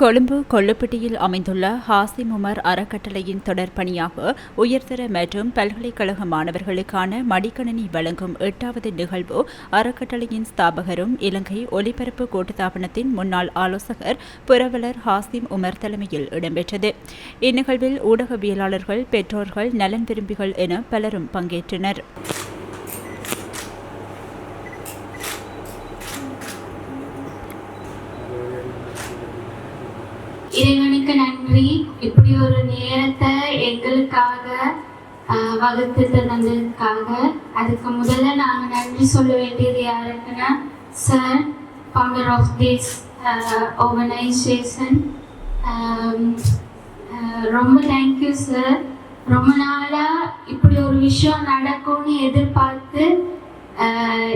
கொழும்பு கொள்ளுப்பட்டியில் அமைந்துள்ள ஹாசிம் உமர் அறக்கட்டளையின் தொடர்பணியாக உயர்தர மற்றும் பல்கலைக்கழக மாணவர்களுக்கான மடிக்கணினி வழங்கும் எட்டாவது நிகழ்வு அறக்கட்டளையின் ஸ்தாபகரும் இலங்கை ஒலிபரப்பு கூட்டுத்தாபனத்தின் முன்னாள் ஆலோசகர் புரவலர் ஹாசிம் உமர் தலைமையில் இடம்பெற்றது. இந்நிகழ்வில் ஊடகவியலாளர்கள் பெற்றோர்கள் நலன் விரும்பிகள் என பலரும் பங்கேற்றனர். இறைவனுக்கு நன்றி. இப்படி ஒரு நேரத்தை எங்களுக்காக வகுத்து தந்ததுக்காக அதுக்கு முதல்ல நாங்கள் நன்றி சொல்ல வேண்டியது யாருக்குன்னா sir founder of this organisation ரொம்ப தேங்க்யூ சார் ரொம்ப நாளாக இப்படி ஒரு விஷயம் நடக்கும்னு எதிர்பார்த்து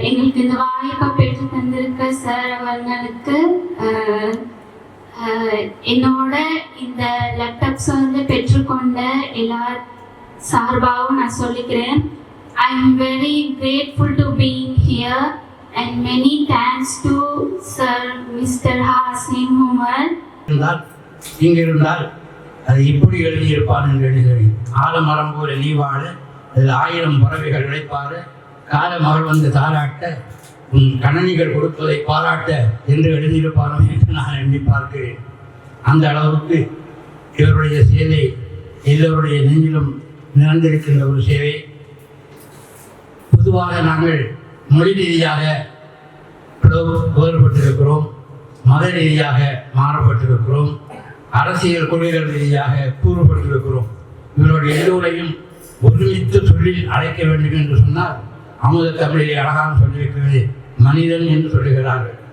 எங்களுக்கு இந்த வாய்ப்பை பெற்று தந்திருக்க சார் அவர்களுக்கு என்னோட இந்த லேப்டாப்ஸ் வந்து பெற்றுக்கொண்ட எல்லா சார்பாகவும் நான் சொல்லிக்கிறேன். I am very grateful to being here and many thanks to sir mister Hashim Umar இருந்தால் இங்கே இருந்தால் அது இப்படி எழுதியிருப்பான் என்று எழுதுகிறேன். ஆலமரம் போல நீ வாழ அதில் ஆயிரம் பறவைகள் இழைப்பாறு கால மகள் வந்து தாராட்ட உன் கணனிகள் கொடுப்பதை பாராட்ட என்று எழுதியிருப்பானோ என்று நான் எண்ணி பார்க்கிறேன். அந்த அளவுக்கு இவருடைய சேவை எல்லோருடைய நெஞ்சிலும் நிறந்திருக்கின்ற ஒரு சேவை. பொதுவாக நாங்கள் மொழி ரீதியாக வேறுபட்டிருக்கிறோம் மத ரீதியாக மாறப்பட்டிருக்கிறோம் அரசியல் கொள்கைகள் ரீதியாக கூறுபட்டிருக்கிறோம். இவருடைய எல்லோரையும் ஒருமித்த சொல்லில் அழைக்க வேண்டும் என்று சொன்னால் அமுத தமிழிலே அழகாக சொல்லியிருக்கிறது மனிதன் என்று சொல்லுகிறார்கள்.